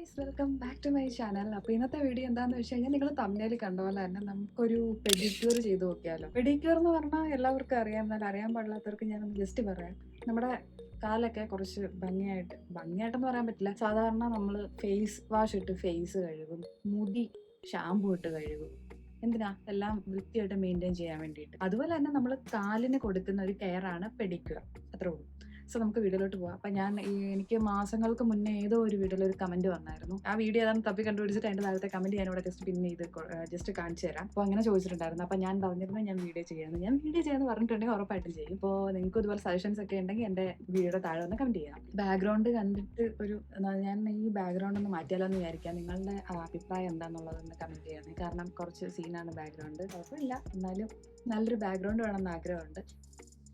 Guys welcome back to my channel അപ്പോൾ ഇന്നത്തെ video എന്താണെന്ന് വെച്ച് കഴിഞ്ഞാൽ നിങ്ങൾ തമ്മിൽ കണ്ട പോലെ തന്നെ നമുക്കൊരു പെഡിക്യൂർ ചെയ്ത് നോക്കിയാലോ. പെഡിക്യൂർ എന്ന് പറഞ്ഞാൽ എല്ലാവർക്കും അറിയാം എന്നാൽ അറിയാൻ പാടില്ലാത്തവർക്ക് ഞാൻ ജസ്റ്റ് പറയാം. നമ്മുടെ കാലൊക്കെ കുറച്ച് ഭംഗിയായിട്ട് ഭംഗിയായിട്ടെന്ന് പറയാൻ പറ്റില്ല. സാധാരണ നമ്മൾ ഫേസ് വാഷ് ഇട്ട് ഫേസ് കഴുകും മുടി ഷാമ്പു ഇട്ട് കഴുകും. എന്തിനാ? എല്ലാം വൃത്തിയായിട്ട് മെയിന്റെയിൻ ചെയ്യാൻ വേണ്ടിയിട്ട്. അതുപോലെ തന്നെ നമ്മൾ കാലിന് കൊടുക്കുന്ന ഒരു കെയറാണ് പെഡിക്യൂർ അത്രേ ഉള്ളൂ. സോ നമുക്ക് വീഡിയോയിലോട്ട് പോവാം. അപ്പം ഞാൻ എനിക്ക് മാസങ്ങൾക്ക് മുന്നേ ഏതോ ഒരു വീഡിയോയിൽ ഒരു കമന്റ് വന്നായിരുന്നു. ആ വീഡിയോ ഏതാണ് തപ്പി കണ്ടുപിടിച്ചിട്ട് അതിന്റെ താഴത്തെ കമന്റ് ഞാൻ ഇവിടെ ജസ്റ്റ് പിന്നെ ഇത് ജസ്റ്റ് കാണിച്ചു തരാം. അപ്പോൾ അങ്ങനെ ചോദിച്ചിട്ടുണ്ടായിരുന്നു. അപ്പോൾ ഞാൻ പറഞ്ഞിരുന്നു ഞാൻ വീഡിയോ ചെയ്യാമെന്ന് ഞാൻ വീഡിയോ ചെയ്യാന്ന് പറഞ്ഞിട്ടുണ്ടെങ്കിൽ ഉറപ്പായിട്ടും ചെയ്യും. ഇപ്പോൾ നിങ്ങൾക്ക് ഇതുപോലെ സജഷൻസ് ഒക്കെ ഉണ്ടെങ്കിൽ എന്റെ വീഡിയോയുടെ താഴെ ഒന്ന് കമന്റ് ചെയ്യാം ബാക്ക്ഗ്രൗണ്ട് കണ്ടിട്ട് ഒരു ഞാൻ ഈ ബാക്ക്ഗ്രൗണ്ട് ഒന്ന് മാറ്റിയാലോ എന്ന് വിചാരിക്കാം. നിങ്ങളുടെ അഭിപ്രായം എന്താണെന്നുള്ളതൊന്ന് കമന്റ് ചെയ്യണം. കാരണം കുറച്ച് സീനാണ് ബാക്ക്ഗ്രൗണ്ട് കുഴപ്പമില്ല. എന്നാലും നല്ലൊരു ബാക്ക്ഗ്രൗണ്ട് വേണമെന്ന് ആഗ്രഹമുണ്ട്.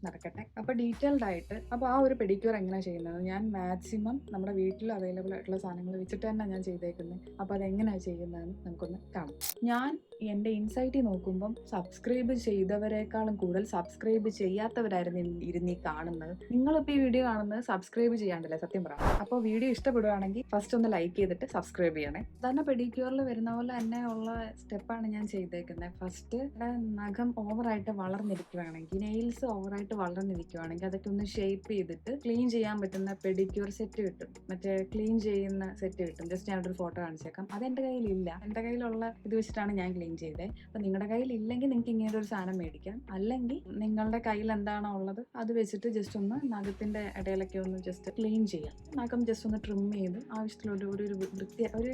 നടക്കട്ടെ. അപ്പോൾ ഡീറ്റെയിൽഡ് ആയിട്ട് അപ്പോൾ ആ ഒരു പെഡിക്യൂർ എങ്ങനെ ചെയ്യുന്നത്? ഞാൻ മാക്സിമം നമ്മുടെ വീട്ടിൽ അവൈലബിൾ ആയിട്ടുള്ള സാധനങ്ങൾ വെച്ചിട്ട് തന്നെ ഞാൻ ചെയ്തേക്കുന്നത് അപ്പോൾ അതെങ്ങനെയാണ് ചെയ്യുന്നതെന്ന് നമുക്കൊന്ന് കാണാം. ഞാൻ എന്റെ ഇൻസൈറ്റിൽ നോക്കുമ്പം സബ്സ്ക്രൈബ് ചെയ്തവരെക്കാളും കൂടുതൽ സബ്സ്ക്രൈബ് ചെയ്യാത്തവരായിരുന്നു ഇരുന്ന് കാണുന്നത്. നിങ്ങളിപ്പോൾ ഈ വീഡിയോ കാണുന്നത് സബ്സ്ക്രൈബ് ചെയ്യാണ്ടല്ലേ? സത്യം പറ. അപ്പോൾ വീഡിയോ ഇഷ്ടപ്പെടുകയാണെങ്കിൽ ഫസ്റ്റ് ഒന്ന് ലൈക്ക് ചെയ്തിട്ട് സബ്സ്ക്രൈബ് ചെയ്യണേ. സാധാരണ പെഡിക്യൂറിൽ വരുന്ന പോലെ തന്നെ ഉള്ള സ്റ്റെപ്പാണ് ഞാൻ ചെയ്തേക്കുന്നത് ഫസ്റ്റ് നഖം ഓവറായിട്ട് വളർന്നിരിക്കുകയാണെങ്കിൽ നെയിൽസ് ഓവറായിട്ട് വളർന്നിരിക്കുകയാണെങ്കിൽ അതൊക്കെ ഒന്ന് ഷേപ്പ് ചെയ്തിട്ട് ക്ലീൻ ചെയ്യാൻ പറ്റുന്ന പെഡിക്യൂർ സെറ്റ് കിട്ടും. മറ്റേ ക്ലീൻ ചെയ്യുന്ന സെറ്റ് കിട്ടും. ജസ്റ്റ് ഞാനൊരു ഫോട്ടോ കാണിച്ചേക്കാം. അത് എന്റെ കയ്യിലില്ല. എന്റെ കയ്യിലുള്ള ഇത് വെച്ചിട്ടാണ് ഞാൻ ക്ലീൻ ചെയ്തത് അപ്പോൾ നിങ്ങളുടെ കയ്യിൽ ഇല്ലെങ്കിൽ നിങ്ങൾക്ക് ഇങ്ങനെ ഒരു സാധനം മേടിക്കാം. അല്ലെങ്കിൽ നിങ്ങളുടെ കയ്യിൽ എന്താണോ ഉള്ളത് അത് വെച്ചിട്ട് ജസ്റ്റ് ഒന്ന് നഖത്തിന്റെ ഇടയിലൊക്കെ ഒന്ന് ജസ്റ്റ് ക്ലീൻ ചെയ്യാം. നഖം ജസ്റ്റ് ഒന്ന് ട്രിം ചെയ്ത് ആവശ്യത്തിലൊരു ഒരു ഒരു വൃത്തി ഒരു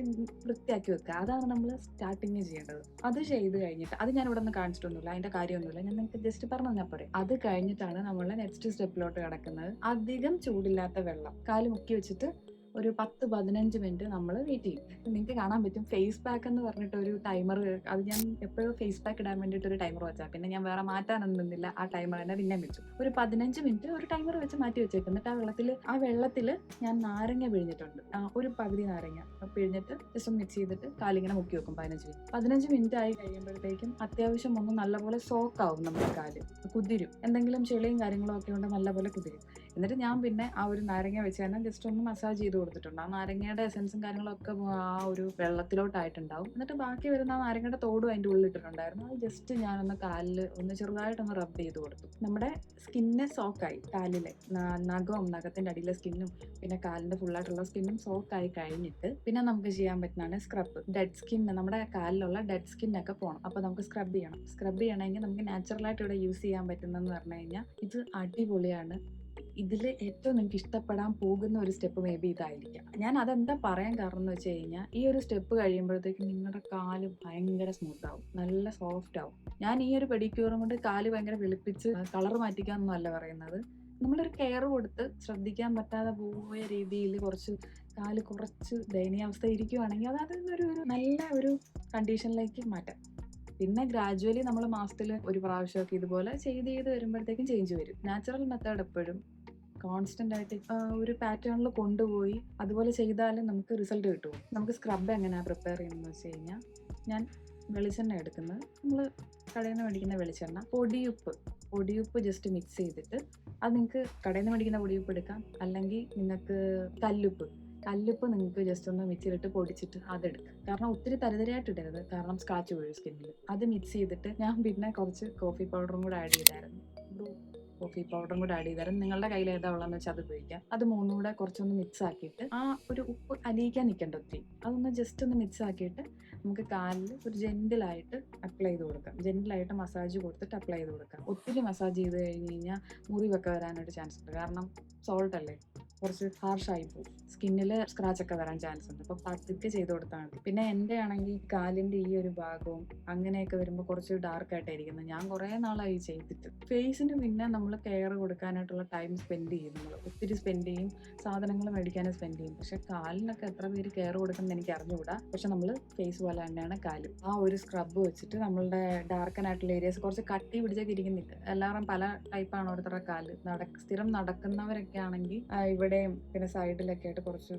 വൃത്തിയാക്കി വെക്കുക. അതാണ് നമ്മൾ സ്റ്റാർട്ടിങ് ചെയ്യേണ്ടത്. അത് ചെയ്ത് കഴിഞ്ഞിട്ട് അത് ഞാൻ ഇവിടെ നിന്ന് കാണിച്ചിട്ടൊന്നുമില്ല അതിന്റെ കാര്യമൊന്നുമില്ല. ഞാൻ നിങ്ങൾക്ക് ജസ്റ്റ് പറഞ്ഞു തന്നാൽ പോരെ. അത് കഴിഞ്ഞിട്ടാണ് നമ്മൾ നെക്സ്റ്റ് സ്റ്റെപ്പിലോട്ട് കിടക്കുന്നത്. അധികം ചൂടില്ലാത്ത വെള്ളം. കാൽ മുക്കി വെച്ചിട്ട് ഒരു പത്ത് പതിനഞ്ച് മിനിറ്റ് നമ്മൾ വെയിറ്റ് ചെയ്യും. നിങ്ങൾക്ക് കാണാൻ പറ്റും. ഫേസ് പാക്ക് എന്ന് പറഞ്ഞിട്ട് ഒരു ടൈമർ അത് ഞാൻ എപ്പോഴും ഫേസ് പാക്ക് ഇടാൻ വേണ്ടിയിട്ട് ഒരു ടൈമർ വെച്ചാൽ പിന്നെ ഞാൻ വേറെ മാറ്റാനൊന്നും നിന്നില്ല. ആ ടൈമർ തന്നെ പിന്നെ വെച്ചു. ഒരു പതിനഞ്ച് മിനിറ്റ് ഒരു ടൈമർ വെച്ച് മാറ്റി വെച്ചേക്കും. എന്നിട്ട് ആ വെള്ളത്തിൽ ആ വെള്ളത്തിൽ ഞാൻ നാരങ്ങ പിഴിഞ്ഞിട്ടുണ്ട്. ഒരു പകുതി നാരങ്ങ. പിഴിഞ്ഞിട്ട് ജസ്റ്റ് മിക്സ് ചെയ്തിട്ട് കാലിങ്ങനെ മുക്കി വെക്കും പതിനഞ്ച് മിനിറ്റ്. പതിനഞ്ച് മിനിറ്റ് ആയി കഴിയുമ്പോഴത്തേക്കും അത്യാവശ്യം ഒന്ന് നല്ലപോലെ സോക്ക് ആവും നമ്മുടെ കാൽ. കുതിരും. എന്തെങ്കിലും ചെളിയും കാര്യങ്ങളും ഒക്കെ ഉണ്ട് നല്ലപോലെ കുതിരും. എന്നിട്ട് ഞാൻ പിന്നെ ആ ഒരു നാരങ്ങ വെച്ച് തന്നെ ജസ്റ്റ് ഒന്ന് മസാജ് ചെയ്ത് കൊടുത്തിട്ടുണ്ട്. ആ നാരങ്ങയുടെ എസൻസും കാര്യങ്ങളൊക്കെ ആ ഒരു വെള്ളത്തിലോട്ടായിട്ടുണ്ടാവും. എന്നിട്ട് ബാക്കി വരുന്ന ആ നാരങ്ങയുടെ തോടും അതിന്റെ ഉള്ളിൽ ഇട്ടിട്ടുണ്ടായിരുന്നു. അത് ജസ്റ്റ് ഞാനൊന്ന് കാലിൽ ഒന്ന് ചെറുതായിട്ടൊന്ന് റബ്ബ് ചെയ്ത് കൊടുത്തു. നമ്മുടെ സ്കിന്നെ സോക്കായി കാലിലെ. നഖവും നഖത്തിന്റെ അടിയിലെ സ്കിന്നും പിന്നെ കാലിന്റെ ഫുള്ളായിട്ടുള്ള സ്കിന്നും സോക്കായി കഴിഞ്ഞിട്ട് പിന്നെ നമുക്ക് ചെയ്യാൻ പറ്റുന്നതാണ് സ്ക്രബ് ഡെഡ് സ്കിന്ന് നമ്മുടെ കാലിലുള്ള ഡെഡ് സ്കിന്നൊക്കെ പോകണം അപ്പോൾ നമുക്ക് സ്ക്രബ് ചെയ്യണം. സ്ക്രബ് ചെയ്യണമെങ്കിൽ നമുക്ക് നാച്ചുറലായിട്ട് ഇവിടെ യൂസ് ചെയ്യാൻ പറ്റുന്നതെന്ന് പറഞ്ഞു കഴിഞ്ഞാൽ ഇത് അടിപൊളിയാണ്. ഇതിൽ ഏറ്റവും നിങ്ങൾക്ക് ഇഷ്ടപ്പെടാൻ പോകുന്ന ഒരു സ്റ്റെപ്പ് മേ ബി ഇതായിരിക്കാം. ഞാൻ അതെന്താ പറയാൻ കാരണം എന്ന് വെച്ച് കഴിഞ്ഞാൽ ഈ ഒരു സ്റ്റെപ്പ് കഴിയുമ്പോഴത്തേക്കും നിങ്ങളുടെ കാൽ ഭയങ്കര സ്മൂത്ത് ആവും. നല്ല സോഫ്റ്റ് ആവും. ഞാൻ ഈ ഒരു പെഡിക്യൂറും കൊണ്ട് കാൽ ഭയങ്കര വെളുപ്പിച്ച് കളർ മാറ്റിക്കാന്നൊന്നും അല്ല പറയുന്നത്. നമ്മളൊരു കെയർ കൊടുത്ത് ശ്രദ്ധിക്കാൻ പറ്റാതെ പോയ രീതിയിൽ കുറച്ച് കാൽ കുറച്ച് ദയനീയാവസ്ഥ ഇരിക്കുവാണെങ്കിൽ അത് അതിൽ ഒരു നല്ല ഒരു കണ്ടീഷനിലേക്ക് മാറ്റാം. പിന്നെ ഗ്രാജുവലി നമ്മൾ മാസത്തിൽ ഒരു പ്രാവശ്യമൊക്കെ ഇതുപോലെ ചെയ്ത് ചെയ്ത് വരുമ്പോഴത്തേക്കും ചേഞ്ച് വരും. നാച്ചുറൽ മെത്തേഡ് എപ്പോഴും കോൺസ്റ്റന്റ് ആയിട്ട് ഒരു പാറ്റേണിൽ കൊണ്ടുപോയി അതുപോലെ ചെയ്താലും നമുക്ക് റിസൾട്ട് കിട്ടും. നമുക്ക് സ്ക്രബ് എങ്ങനെയാണ് പ്രിപ്പയർ ചെയ്യുന്നത് വെച്ച് കഴിഞ്ഞാൽ ഞാൻ വെളിച്ചെണ്ണ എടുക്കുന്നത് നമ്മൾ കടയിൽ നിന്ന് മേടിക്കുന്ന വെളിച്ചെണ്ണ പൊടിയുപ്പ്. പൊടിയുപ്പ് ജസ്റ്റ് മിക്സ് ചെയ്തിട്ട് അത് നിങ്ങൾക്ക് കടയിൽ നിന്ന് മേടിക്കുന്ന പൊടിയുപ്പ് എടുക്കാം. അല്ലെങ്കിൽ നിങ്ങൾക്ക് കല്ലുപ്പ്. കല്ലുപ്പ് നിങ്ങൾക്ക് ജസ്റ്റ് ഒന്ന് മിക്സിയിലിട്ട് പൊടിച്ചിട്ട് അതെടുക്കാം. കാരണം ഒത്തിരി തരതരയായിട്ട് ഇടരുത്. കാരണം സ്കാച്ച് വീഴും സ്കിന്നിൽ അത് മിക്സ് ചെയ്തിട്ട് ഞാൻ പിന്നെ കുറച്ച് കോഫി പൗഡറും കൂടെ ആഡ് ചെയ്തായിരുന്നു. കോഫി പൗഡറും കൂടെ ആഡ് ചെയ്താലും നിങ്ങളുടെ കയ്യിൽ ഏതാ ഉള്ളതെന്ന് വെച്ചാൽ അത് ഉപയോഗിക്കാം. അത് മൂന്നും കൂടെ കുറച്ചൊന്ന് മിക്സ് ആക്കിയിട്ട് ആ ഒരു ഉപ്പ് അലിയിക്കാൻ നിൽക്കേണ്ട ഒത്തിരി. അതൊന്ന് ജസ്റ്റ് ഒന്ന് മിക്സ് ആക്കിയിട്ട് നമുക്ക് കാലിൽ ഒരു ജെന്റിലായിട്ട് അപ്ലൈ ചെയ്ത് കൊടുക്കാം. ജെന്റിലായിട്ട് മസാജ് കൊടുത്തിട്ട് അപ്ലൈ ചെയ്ത് കൊടുക്കാം. ഒത്തിരി മസാജ് ചെയ്ത് കഴിഞ്ഞ് കഴിഞ്ഞാൽ മുറിവൊക്കെ വരാനൊരു ചാൻസ് ഉണ്ട്. കാരണം സോൾട്ട് അല്ലേ? കുറച്ച് ഹാർഷായി പോകും സ്കിന്നിൽ സ്ക്രാച്ച് ഒക്കെ വരാൻ ചാൻസ് ഉണ്ട്. അപ്പോൾ പതുക്കെ ചെയ്ത് കൊടുത്താൽ മതി. പിന്നെ എന്റെ ആണെങ്കിൽ കാലിന്റെ ഈ ഒരു ഭാഗവും അങ്ങനെയൊക്കെ വരുമ്പോൾ കുറച്ച് ഡാർക്ക് ആയിട്ടായിരിക്കുന്നത് ഞാൻ കുറേ നാളായി ചെയ്തിട്ട്. ഫേസിന് പിന്നെ നമ്മൾ കെയർ കൊടുക്കാനായിട്ടുള്ള ടൈം സ്പെൻഡ് ചെയ്യും. നമ്മൾ ഒത്തിരി സ്പെൻഡ് ചെയ്യും. സാധനങ്ങൾ മേടിക്കാനും സ്പെൻഡ് ചെയ്യും. പക്ഷെ കാലിനൊക്കെ എത്ര പേര് കെയർ കൊടുക്കുന്നത് എനിക്ക് അറിഞ്ഞുകൂടാ പക്ഷെ നമ്മൾ ഫേസ് പോലെ തന്നെയാണ് കാലും. ആ ഒരു സ്ക്രബ് വെച്ചിട്ട് നമ്മളുടെ ഡാർക്കൻ ആയിട്ടുള്ള ഏരിയസ് കുറച്ച് കട്ടി പിടിച്ചൊക്കെ ഇരിക്കുന്നില്ല? എല്ലാവരും പല ടൈപ്പാണ് ഓരോരുത്തരുടെ കാൽ. നട സ്ഥിരം നടക്കുന്നവരൊക്കെ ആണെങ്കിൽ ഇവിടെയും പിന്നെ സൈഡിലൊക്കെ ആയിട്ട് കുറച്ച്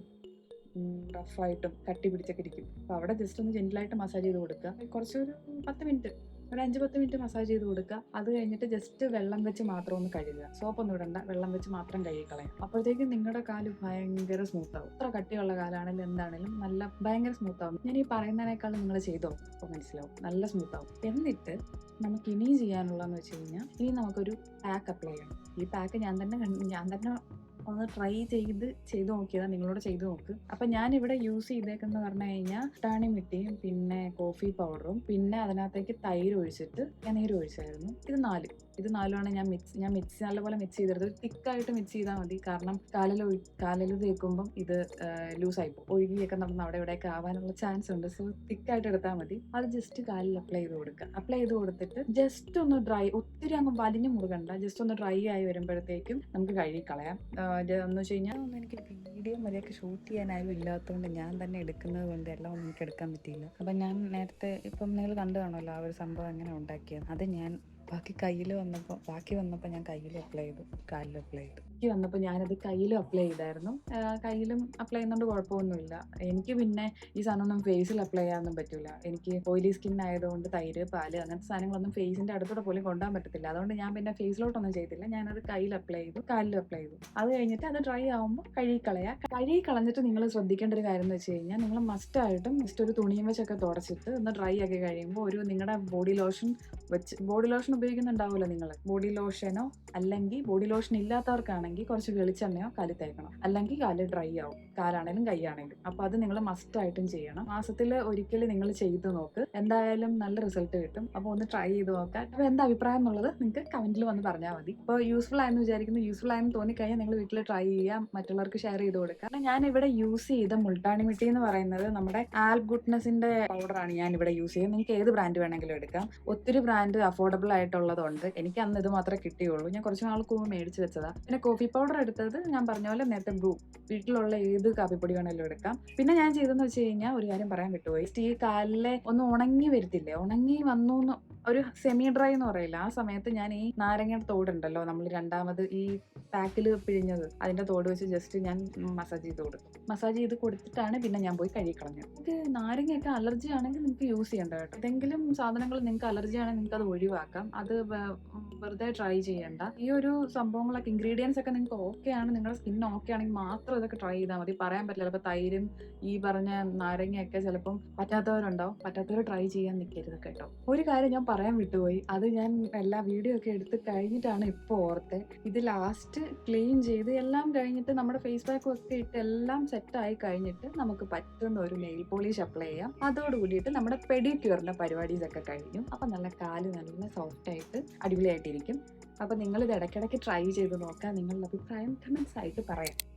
റഫായിട്ടും കട്ടി പിടിച്ചൊക്കെ ഇരിക്കും. അപ്പോൾ അവിടെ ജസ്റ്റ് ഒന്ന് ജെന്റിലായിട്ട് മസാജ് ചെയ്ത് കൊടുക്കുക. കുറച്ചൊരു പത്ത് മിനിറ്റ് ഒരു അഞ്ച് പത്ത് മിനിറ്റ് മസാജ് ചെയ്ത് കൊടുക്കുക. അത് കഴിഞ്ഞിട്ട് ജസ്റ്റ് വെള്ളം വെച്ച് മാത്രം ഒന്ന് കഴുകുക. സോപ്പൊന്നും ഇടണ്ട വെള്ളം വെച്ച് മാത്രം കഴുകിക്കളയാം അപ്പോഴത്തേക്കും നിങ്ങളുടെ കാൽ ഭയങ്കര സ്മൂത്ത് ആവും. എത്ര കട്ടിയുള്ള കാലാണെങ്കിലും എന്താണെങ്കിലും നല്ല ഭയങ്കര സ്മൂത്ത് ആവും. ഞാൻ ഈ പറയുന്നതിനേക്കാളും നിങ്ങൾ ചെയ്തോ? അപ്പോൾ മനസ്സിലാവും. നല്ല സ്മൂത്ത് ആവും. എന്നിട്ട് നമുക്ക് ഇനിയും ചെയ്യാനുള്ളതെന്ന് വെച്ച് കഴിഞ്ഞാൽ ഇനി നമുക്കൊരു പാക്ക് അപ്ലൈ ചെയ്യണം. ഈ പാക്ക് ഞാൻ തന്നെ ഞാൻ തന്നെ ഒന്ന് ട്രൈ ചെയ്ത് ചെയ്ത് നോക്കിയതാണ് നിങ്ങളോട് ചെയ്ത് നോക്ക്. അപ്പൊ ഞാൻ ഇവിടെ യൂസ് ചെയ്തേക്കെന്ന് പറഞ്ഞു കഴിഞ്ഞാൽ ടാണിമിട്ടിയും പിന്നെ കോഫി പൗഡറും പിന്നെ അതിനകത്തേക്ക് തൈര് ഒഴിച്ചിട്ട് ഞാൻ നീര് ഒഴിച്ചായിരുന്നു. ഇത് നാല്. ഇത് നാലുമാണ് ഞാൻ മിക്സ് ഞാൻ മിക്സ് നല്ലപോലെ മിക്സ് ചെയ്തെടുത്ത് തിക്കായിട്ട് മിക്സ് ചെയ്താൽ മതി. കാരണം കാലിൽ കാലിൽ തേക്കുമ്പം ഇത് ലൂസായി പോകും ഒഴുകിയൊക്കെ നടന്ന് അവിടെ ഇവിടെയൊക്കെ ആവാനുള്ള ചാൻസ് ഉണ്ട്. സോ തിക്കായിട്ട് എടുത്താൽ മതി. അത് ജസ്റ്റ് കാലിൽ അപ്ലൈ ചെയ്ത് കൊടുക്കുക അപ്ലൈ ചെയ്ത് കൊടുത്തിട്ട് ജസ്റ്റ് ഒന്ന് ഡ്രൈ ഒത്തിരി അങ്ങ് വലിഞ്ഞു മുറുകണ്ട. ജസ്റ്റ് ഒന്ന് ഡ്രൈ ആയി വരുമ്പോഴത്തേക്കും നമുക്ക് കഴുകി കളയാം. എന്ന് വെച്ച് കഴിഞ്ഞാൽ ഒന്നും എനിക്ക് വീഡിയോ മര്യാദയ്ക്ക് ഷൂട്ട് ചെയ്യാനായും ഇല്ലാത്തതുകൊണ്ട് ഞാൻ തന്നെ എടുക്കുന്നത് കൊണ്ട് എല്ലാം ഒന്നും എനിക്ക് എടുക്കാൻ പറ്റിയില്ല. അപ്പം ഞാൻ നേരത്തെ ഇപ്പം നിങ്ങൾ കണ്ടു ആ ഒരു സംഭവം എങ്ങനെ ഉണ്ടാക്കിയത് അത് ഞാൻ ബാക്കി കയ്യിൽ വന്നപ്പോൾ ബാക്കി വന്നപ്പോൾ ഞാൻ കയ്യിൽ അപ്ലൈ ചെയ്തു കാലിൽ അപ്ലൈ ചെയ്തു. ബാക്കി വന്നപ്പോൾ ഞാനത് കയ്യിലും അപ്ലൈ ചെയ്തായിരുന്നു. കയ്യിലും അപ്ലൈ ചെയ്യുന്നതുകൊണ്ട് കുഴപ്പമൊന്നുമില്ല. എനിക്ക് പിന്നെ ഈ സാധനമൊന്നും ഫേസിൽ അപ്ലൈ ചെയ്യാനൊന്നും പറ്റില്ല എനിക്ക് ഓയിലി സ്കിൻ ആയതുകൊണ്ട് തൈര് പാൽ അങ്ങനത്തെ സാധനങ്ങളൊന്നും ഫേസിന്റെ അടുത്തൂടെ പോലും കൊണ്ടുപോകാൻ പറ്റത്തില്ല. അതുകൊണ്ട് ഞാൻ പിന്നെ ഫേസിലോട്ടൊന്നും ചെയ്തില്ല. ഞാനത് കയ്യിൽ അപ്ലൈ ചെയ്തു കാലിലും അപ്ലൈ ചെയ്തു. അത് കഴിഞ്ഞിട്ട് അത് ഡ്രൈ ആകുമ്പോൾ കഴുകി കളയുക കഴുകി കളഞ്ഞിട്ട് നിങ്ങൾ ശ്രദ്ധിക്കേണ്ട ഒരു കാര്യം എന്ന് വെച്ച് കഴിഞ്ഞാൽ നിങ്ങൾ മസ്റ്റായിട്ടും ജസ്റ്റ് ഒരു തുണിയും വെച്ചൊക്കെ തുടച്ചിട്ട് ഒന്ന് ഡ്രൈ ആക്കി കഴിയുമ്പോൾ ഒരു നിങ്ങളുടെ ബോഡി ലോഷൻ വെച്ച് ബോഡി ലോഷൻ ഉപയോഗിക്കുന്നുണ്ടാവുമല്ലോ നിങ്ങൾ ബോഡി ലോഷനോ അല്ലെങ്കിൽ ബോഡി ലോഷൻ ഇല്ലാത്തവർക്കാണെങ്കിൽ കുറച്ച് വെളിച്ചെണ്ണയോ കാലിൽ തേക്കണം. അല്ലെങ്കിൽ കാൽ ഡ്രൈ ആവും. കാലാണെങ്കിലും കൈയാണെങ്കിലും. അപ്പോൾ അത് നിങ്ങൾ മസ്റ്റ് ആയിട്ടും ചെയ്യണം. മാസത്തിൽ ഒരിക്കൽ നിങ്ങൾ ചെയ്ത് നോക്ക്. എന്തായാലും നല്ല റിസൾട്ട് കിട്ടും. അപ്പോൾ ഒന്ന് ട്രൈ ചെയ്ത് നോക്കാൻ അപ്പോൾ എന്താ അഭിപ്രായം എന്നുള്ളത് നിങ്ങൾക്ക് കമന്റിൽ വന്ന് പറഞ്ഞാൽ മതി. ഇപ്പോൾ യൂസ്ഫുൾ ആയെന്ന് വിചാരിക്കുന്നു. യൂസ്ഫുൾ ആയെന്ന് തോന്നിക്കഴിഞ്ഞാൽ നിങ്ങൾ വീട്ടിൽ ട്രൈ ചെയ്യാം. മറ്റുള്ളവർക്ക് ഷെയർ ചെയ്ത് കൊടുക്കാം. ഞാൻ ഇവിടെ യൂസ് ചെയ്ത മുൾട്ടാണി മിട്ടി എന്ന് പറയുന്നത് നമ്മുടെ ആൽബ് ഗുഡ്നസിന്റെ പൗഡറാണ് ഞാൻ ഇവിടെ യൂസ് ചെയ്യുന്നത്. നിങ്ങൾക്ക് ഏത് ബ്രാൻഡ് വേണമെങ്കിലും എടുക്കാം. ഒത്തിരി ബ്രാൻഡ് അഫോർഡബിൾ ആയിട്ടുള്ളതുണ്ട്. എനിക്ക് അന്ന് ഇത് മാത്രമേ കിട്ടിയുള്ളൂ. ഞാൻ കുറച്ച് നാൾക്ക് മുമ്പ് മേടിച്ച് വെച്ചതാണ് പിന്നെ കോഫി പൗഡർ എടുത്തത് ഞാൻ പറഞ്ഞ പോലെ നേരത്തെ ബ്രൂ വീട്ടിലുള്ള ഏത് കാപ്പിപ്പൊടി വേണമെങ്കിലും എടുക്കാം. പിന്നെ ഞാൻ ചെയ്തെന്ന് വെച്ച് കഴിഞ്ഞാൽ ഒരു കാര്യം പറയാൻ വിട്ടുപോയി ഈ കാലിലെ ഒന്ന് ഉണങ്ങി വരത്തില്ലേ? ഉണങ്ങി വന്നു ഒരു സെമി ഡ്രൈ എന്ന് പറയില്ല? ആ സമയത്ത് ഞാൻ ഈ നാരങ്ങയുടെ തോടുണ്ടല്ലോ നമ്മൾ രണ്ടാമത് ഈ പാക്കിൽ പിഴിഞ്ഞത് അതിന്റെ തോട് വെച്ച് ജസ്റ്റ് ഞാൻ മസാജ് ചെയ്ത് കൊടുത്തു. മസാജ് ചെയ്ത് കൊടുത്തിട്ടാണ് പിന്നെ ഞാൻ പോയി കഴുകി കളഞ്ഞത്. നിങ്ങൾക്ക് നാരങ്ങയൊക്കെ അലർജി ആണെങ്കിൽ നിങ്ങൾക്ക് യൂസ് ചെയ്യേണ്ട കേട്ടോ. എന്തെങ്കിലും സാധനങ്ങൾ നിങ്ങൾക്ക് അലർജി ആണെങ്കിൽ നിങ്ങൾക്ക് അത് ഒഴിവാക്കാം. അത് വെറുതെ ട്രൈ ചെയ്യണ്ട. ഈ ഒരു സംഭവങ്ങളൊക്കെ ഇൻഗ്രീഡിയൻസ് ഒക്കെ നിങ്ങൾക്ക് ഓക്കെ ആണ് നിങ്ങളുടെ സ്കിൻ ഓക്കെ ആണെങ്കിൽ മാത്രം ഇതൊക്കെ ട്രൈ ചെയ്താൽ മതി. പറയാൻ പറ്റില്ല ചിലപ്പോൾ തൈരും ഈ പറഞ്ഞ നാരങ്ങയൊക്കെ ചിലപ്പം പറ്റാത്തവരുണ്ടാവും. പറ്റാത്തവർ ട്രൈ ചെയ്യാൻ നിൽക്കരുത് കേട്ടോ. ഒരു കാര്യം ഞാൻ പറയാൻ വിട്ടുപോയി. അത് ഞാൻ എല്ലാ വീഡിയോ ഒക്കെ എടുത്ത് കഴിഞ്ഞിട്ടാണ് ഇപ്പോൾ ഓർത്തെ. ഇത് ലാസ്റ്റ് ക്ലീൻ ചെയ്ത് എല്ലാം കഴിഞ്ഞിട്ട് നമ്മുടെ ഫേസ് പാക്ക് ഒക്കെ ഇട്ട് എല്ലാം സെറ്റ് ആയി കഴിഞ്ഞിട്ട് നമുക്ക് പറ്റുന്ന ഒരു നെയിൽ പോളിഷ് അപ്ലൈ ചെയ്യാം. അതോട് കൂടിയിട്ട് നമ്മുടെ പെഡിക്യൂറിന്റെ പരിപാടീസ് ഒക്കെ കഴിഞ്ഞു. അപ്പം നല്ല കാൽ നല്ല സോഫ്റ്റ് ആയിട്ട് അടിപൊളിയായിട്ടിരിക്കും. അപ്പം നിങ്ങൾ ഇത് ഇടയ്ക്കിടയ്ക്ക് ട്രൈ ചെയ്ത് നോക്കാം നിങ്ങളുടെ അഭിപ്രായം കമൻസ് ആയിട്ട് പറയാം.